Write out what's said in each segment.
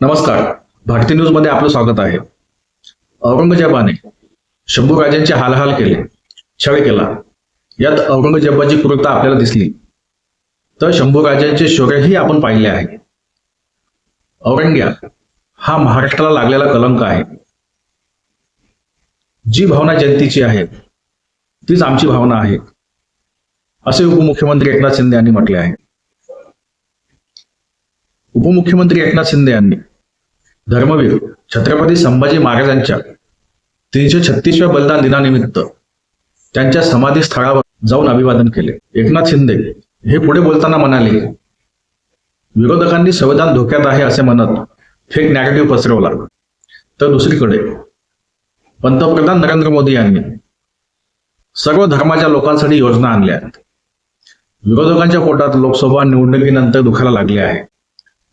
नमस्कार. भारती न्यूजमध्ये आपलं स्वागत आहे. औरंगजेबाने शंभू राजांचे हालहाल केले छळ केला. यात औरंगजेबाची क्रूरता आपल्याला दिसली. तर शंभू राजांचे शौर्यही आपण पाहिले आहे. औरंग्या हा महाराष्ट्राला लागलेला कलंक आहे. जी भावना जनतेची आहे तीच आमची भावना आहे असे उपमुख्यमंत्री एकनाथ शिंदे यांनी म्हटले आहे. उपमुख्यमंत्री एकनाथ शिंदे यांनी. धर्मवीर छत्रपती संभाजी महाराजांच्या तीनशे छत्तीसव्या बलिदान दिनानिमित्त त्यांच्या समाधी स्थळावर जाऊन अभिवादन केले. एकनाथ शिंदे हे पुढे बोलताना म्हणाले विरोधकांनी संविधान धोक्यात आहे असे म्हणत फेक नॅरेटिव्ह पसरवला. तर दुसरीकडे पंतप्रधान नरेंद्र मोदी यांनी सर्व धर्माच्या लोकांसाठी योजना आणल्या आहेत. विरोधकांच्या पोटात लोकसभा निवडणुकीनंतर दुखायला लागले आहे.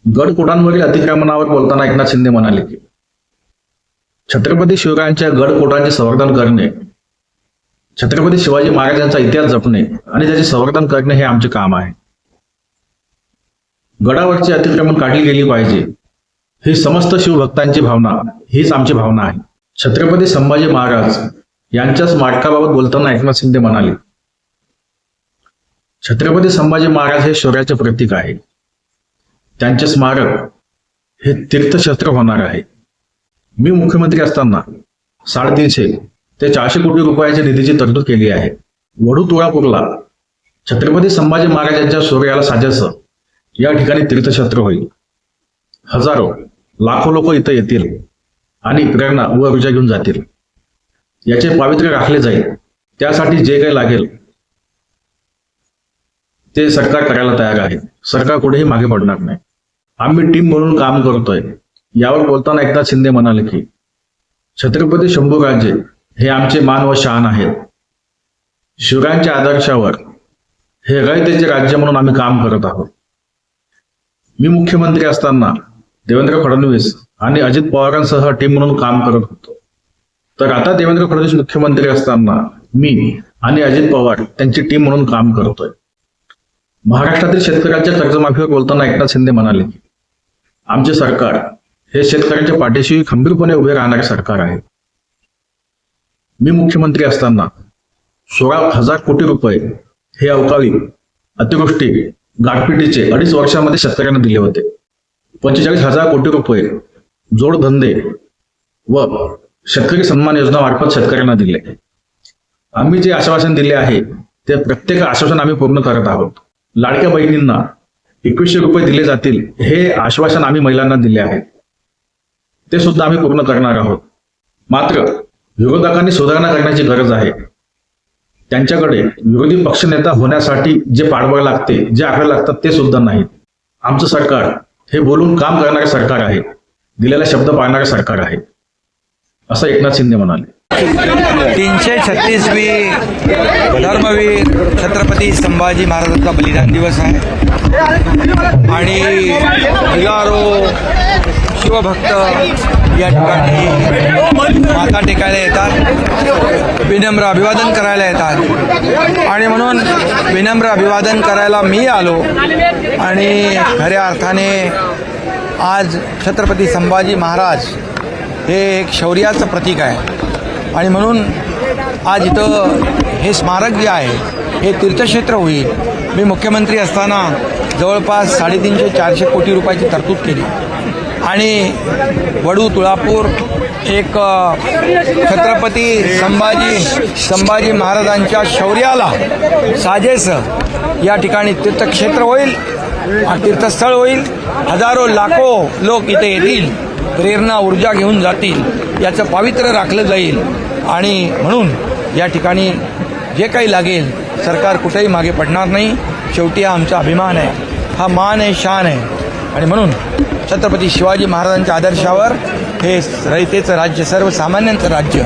गडकोटांवरील अतिक्रमणावर बोलताना एकनाथ शिंदे म्हणाले की छत्रपती शिवरायांच्या गडकोटांचे संवर्धन करणे छत्रपती शिवाजी महाराजांचा इतिहास जपणे आणि त्याचे संवर्धन करणे हे आमचे काम आहे. गडावरचे अतिक्रमण काढली गेली पाहिजे. ही समस्त शिवभक्तांची भावना हीच आमची भावना आहे. छत्रपती संभाजी महाराज यांच्या स्मारकाबाबत बोलताना एकनाथ शिंदे म्हणाले छत्रपती संभाजी महाराज हे शौर्याचे प्रतीक आहे. त्यांचे स्मारक हे तीर्थक्षेत्र होणार आहे. मी मुख्यमंत्री असताना साडेतीनशे ते चारशे कोटी रुपयाच्या निधीची तरतूद केली आहे. वडू तुळापूरला छत्रपती संभाजी महाराजांच्या सूर्याला साजेसं या ठिकाणी तीर्थक्षेत्र होईल. हजारो लाखो लोक इथं येतील आणि प्रेरणा व ऊर्जा घेऊन जातील. याचे पावित्र्य राखले जाईल. त्यासाठी जे काही लागेल ते सरकार करायला तयार आहे. सरकार कुठेही मागे पडणार नाही. आम्ही टीम म्हणून काम करतोय. यावर बोलताना एकनाथ शिंदे म्हणाले की छत्रपती शंभूराजे हे आमचे मान व शान आहेत. शिवरायांच्या आदर्शावर हे रयतेचे राज्य म्हणून आम्ही काम करत आहोत. मी मुख्यमंत्री असताना देवेंद्र फडणवीस आणि अजित पवारांसह टीम म्हणून काम करत होतो. तर आता देवेंद्र फडणवीस मुख्यमंत्री असताना मी आणि अजित पवार त्यांची टीम म्हणून काम करतोय. महाराष्ट्रातील शेतकऱ्यांच्या कर्जमाफीवर बोलताना एकनाथ शिंदे म्हणाले की आमचे सरकार हे शेतकऱ्यांच्या पाठीशी खंबीरपणे उभे राहणारे सरकार आहे. मी मुख्यमंत्री असताना सोळा हजार कोटी रुपये हे अवकाळी अतिवृष्टी गारपिटीचे अडीच वर्षामध्ये शेतकऱ्यांना दिले होते. पंचेचाळीस हजार कोटी रुपये जोडधंदे व शेतकरी सन्मान योजना मार्फत शेतकऱ्यांना दिले. आम्ही जे आश्वासन दिले आहे ते प्रत्येक आश्वासन आम्ही पूर्ण करत आहोत. लाडक्या बहिणींना एकवीसशे रुपये दिले जातील हे आश्वासन आम्ही महिलांना दिले आहे. ते सुद्धा आम्ही पूर्ण करणार आहोत. मात्र विरोधकांनी सुधारणा करण्याची गरज आहे. त्यांच्याकडे विरोधी पक्षनेता होण्यासाठी जे पाठबळ लागते जे आकडे लागतात ते सुद्धा नाहीत. आमचं सरकार हे बोलून काम करणारे सरकार आहे. दिलेला शब्द पाळणारे सरकार आहे. असं एकनाथ शिंदे म्हणाले. तीनशे छत्तीसवी धर्मवीर छत्रपती संभाजी महाराजांचा बलिदान दिवस आहे. आणि हजारो शिवभक्त या ठिकाणी माता टेकायला येतात. विनम्र अभिवादन करायला येतात. आणि म्हणून विनम्र अभिवादन करायला मी आलो. आणि खऱ्या अर्थाने आज छत्रपती संभाजी महाराज हे एक शौर्याचं प्रतीक आहे. आणि म्हणून आज इथं हे स्मारक जे आहे हे तीर्थक्षेत्र होईल. मी मुख्यमंत्री असताना जवळपास साडेतीनशे चारशे कोटी रुपयाची तरतूद केली. आणि वडू तुळापूर एक छत्रपती संभाजी संभाजी महाराजांच्या शौर्याला साजेस या ठिकाणी तीर्थक्षेत्र होईल तीर्थस्थळ होईल. हजारो लाखो लोक इथे येतील. प्रेरणा ऊर्जा घेऊन जातील याचं पावित्र्य राखलं जाईल. आणि म्हणून या ठिकाणी जे काही लागेल सरकार कुठेही मागे पडणार नाही. शेवटी हा आमचा अभिमान आहे. हा मान आहे शान आहे. आणि म्हणून छत्रपती शिवाजी महाराजांच्या आदर्शावर हे रयतेचं राज्य सर्वसामान्यांचं राज्य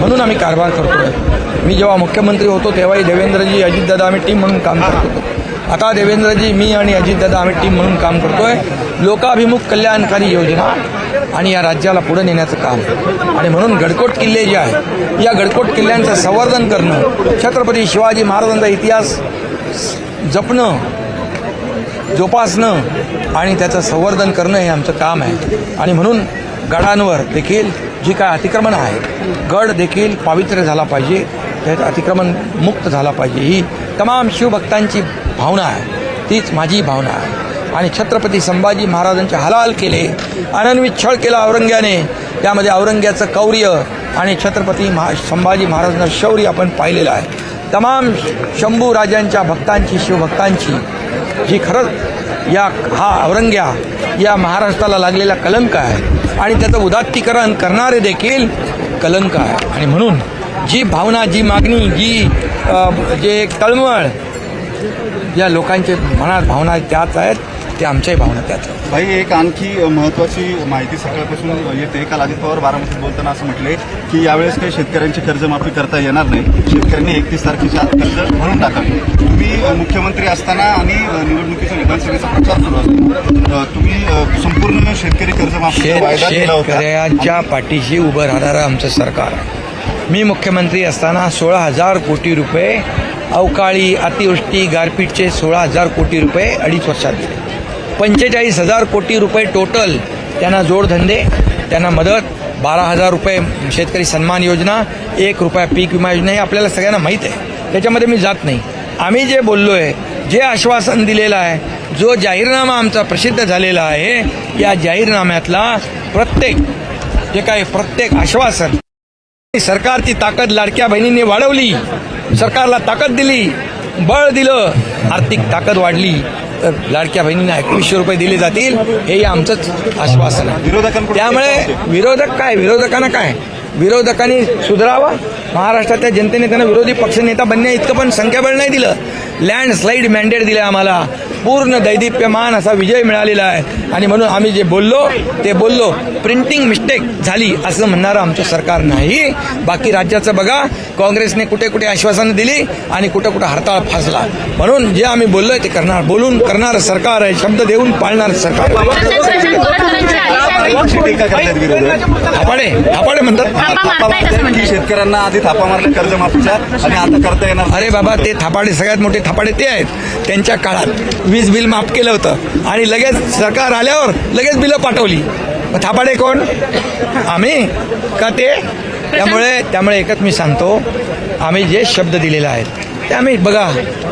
म्हणून आम्ही कारभार करतो मी जेव्हा मुख्यमंत्री होतो तेव्हाही देवेंद्रजी अजितदादा आम्ही टीम म्हणून काम करत होतो. आता देवेंद्रजी मी आणि अजितदादा आम्ही टीम म्हणून काम करतोय. लोकाभिमुख कल्याणकारी योजना आणि या राज्याला पुढे नेण्याचं काम. आणि म्हणून गडकोट किल्ले जे आहे या गडकोट किल्ल्यांचं संवर्धन करणं छत्रपती शिवाजी महाराजांचा इतिहास जपणं जोपासणं आणि त्याचं संवर्धन करणं हे आमचं काम आहे. आणि म्हणून गडांवर देखील जी काय अतिक्रमण आहे गड देखील पावित्र्य झाला पाहिजे त्याचं अतिक्रमण मुक्त झाला पाहिजे ही तमाम शिवभक्तांची भावना आहे. तीच माझी भावना आहे. आणि छत्रपती संभाजी महाराजांचे हलाल केले अनन्वित छळ केला औरंग्याने. त्यामध्ये औरंग्याचं कौर्य आणि छत्रपती महा संभाजी महाराजांचं शौर्य आपण पाहिलेलं आहे. तमाम शंभू राजांच्या भक्तांची शिवभक्तांची जी खरंच या हा औरंग्या या महाराष्ट्राला लागलेला कलंक आहे. आणि त्याचं उदात्तीकरण करणारे देखील कलंक आहे. आणि म्हणून जी भावना जी मागणी जी जे एक तळमळ ज्या लोकांच्या मनात भावना त्याच आहेत ते आमच्याही भावना त्याच भाई एक आणखी महत्वाची माहिती सकाळपासून येते. काल अजित पवार बारामतीत बोलताना असं म्हटले की यावेळेस काही शेतकऱ्यांची कर्जमाफी करता येणार नाही. शेतकऱ्यांनी एकतीस तारखेच्या आत कर्ज भरून टाकावे. तुम्ही मुख्यमंत्री असताना आणि अ, निवडणुकीचा विधानसभेचा प्रचार सुरू तुम्ही संपूर्ण शेतकरी होता. शेतकऱ्यांच्या पाठीशी उभं राहणारं आमचं सरकार आहे. मी मुख्यमंत्री असताना सोळा हजार कोटी रुपये अवकाळी अतिवृष्टी गारपीटचे सोळा हजार कोटी रुपये अडीच वर्षात दिले. पंचेचाळीस हजार कोटी रुपये टोटल त्यांना जोडधंदे त्यांना मदत बारा हजार रुपये शेतकरी सन्मान योजना एक रुपया पीक विमा योजना हे आपल्याला सगळ्यांना माहीत आहे. त्याच्यामध्ये मी जात नाही. आम्ही जे बोललो आहे जे आश्वासन दिलेलं आहे जो जाहीरनामा आमचा प्रसिद्ध झालेला आहे या जाहीरनाम्यातला प्रत्येक जे काही प्रत्येक आश्वासन सरकारची ताकद लाडक्या बहिणींनी वाढवली. सरकारला ताकद दिली बळ दिलं आर्थिक ताकद वाढली. तर लाडक्या बहिणींना एकवीसशे रुपये दिले जातील हेही आमचंच आश्वासन आहे. त्यामुळे विरोधक काय? विरोधकांना काय? विरोधकांनी सुधारावा. महाराष्ट्रातल्या जनतेने त्यांना विरोधी पक्षनेता बनण्या इतकं पण संख्याबळ नाही दिलं. लँडस्लाईड मॅन्डेट दिलं आम्हाला. पूर्ण दैदिप्यमान असा विजय मिळालेला आहे. आणि म्हणून आम्ही जे बोललो ते बोललो प्रिंटिंग मिस्टेक झाली असं म्हणणारं आमचं सरकार नाही. बाकी राज्याचं बघा काँग्रेसने कुठे कुठे आश्वासनं दिली आणि कुठं कुठं हरताळ फासला. म्हणून जे आम्ही बोललोय ते करणार बोलून करणारं सरकार आहे शब्द देऊन पाळणारं सरकार थापाडे थापाडे म्हणतात. शेतकऱ्यांना आधी थापा मारल्या कर्जमाफीच्या आणि आता करता येणार. अरे बाबा ते थापाडे सगळ्यात मोठे थापाडे ते आहेत. त्यांच्या काळात. वीज बिल माफ केलं होतं. आणि लगेच सरकार आल्यावर लगेच बिलं पाठवली. मग थापाडे कोण? आम्ही? का ते? त्यामुळे त्यामुळे एकच मी सांगतो आम्ही जे शब्द दिलेले आहेत ते आम्ही बघा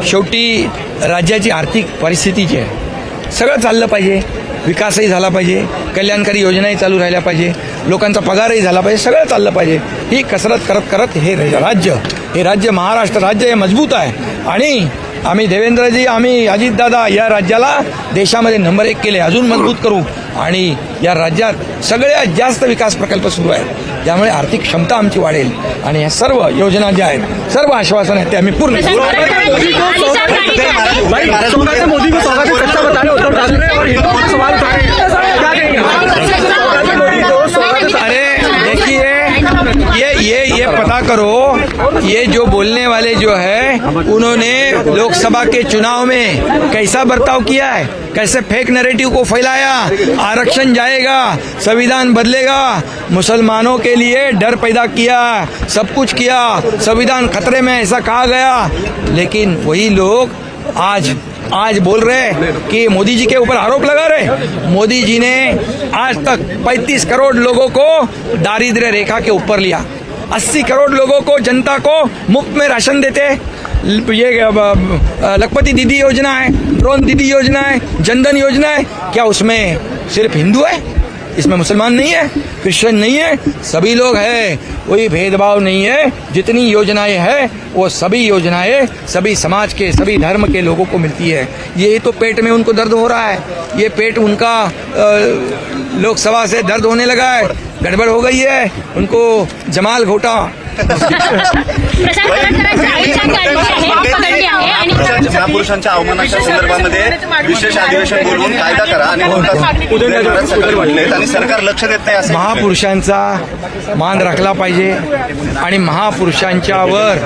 शेवटी राज्याची आर्थिक परिस्थिती जी आहे सगळं चाललं पाहिजे विकासही झाला पाहिजे कल्याणकारी योजनाही चालू राहिल्या पाहिजे लोकांचा पगारही झाला पाहिजे सगळं चाललं पाहिजे. ही कसरत करत करत हे राज्य हे राज्य महाराष्ट्र राज्य हे मजबूत आहे. आणि आम्ही देवेंद्रजी आम्ही अजितदादा या राज्याला देशामध्ये नंबर एक केले अजून मजबूत करू आणि या राज्यात सगळ्यात जास्त विकास प्रकल्प सुरू आहेत त्यामुळे आर्थिक क्षमता आमची वाढेल आणि या सर्व योजना ज्या आहेत सर्व आश्वासन आहेत ते आम्ही पूर्ण है हैं अरे देखिए ये ये ये पता करो ये जो है उन्होंने लोकसभा के चुनाव में कैसा बर्ताव किया है? कैसे फेक नैरेटिव को फैलाया? आरक्षण जाएगा, संविधान बदलेगा, मुसलमानों के लिए डर पैदा किया, सब कुछ किया, संविधान खतरे में ऐसा कहा गया। लेकिन वही लोग आज आज बोल रहे कि मोदी जी के ऊपर आरोप लगा रहे मोदी जी ने आज तक 35 करोड़ लोगों को दारिद्र्य रेखा के ऊपर लिया। 80 करोड़ लोगों को जनता को मुफ़्त में राशन देते ये लखपति दीदी योजना है ड्रोन दीदी योजना है, जनधन योजना है। क्या उसमें सिर्फ़ हिंदू है? इसमें मुसलमान नहीं है, क्रिश्चियन नहीं है, सभी लोग हैं। कोई भेदभाव नहीं है। जितनी योजनाएँ हैं, वो सभी योजनाएँ सभी समाज के, सभी धर्म के लोगों को मिलती है। ये तो पेट में उनको दर्द हो रहा है। ये पेट उनका लोकसभा से दर्द होने लगा है। गड़बड़ हो गई है। उनको जमाल घोटा महापुरुषांच्या अवमानाच्या संदर्भामध्ये विशेष अधिवेशन बोलवून कायदा करा आणि सकाळी म्हटलेत आणि सरकार लक्ष देत नाही असं महापुरुषांचा मान राखला पाहिजे आणि महापुरुषांच्यावर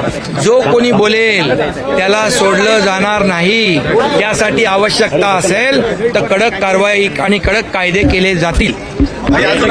जो कोणी बोलेल त्याला सोडलं जाणार नाही. त्यासाठी आवश्यकता असेल तर कडक कारवाई आणि कडक कायदे केले जातील. अजून-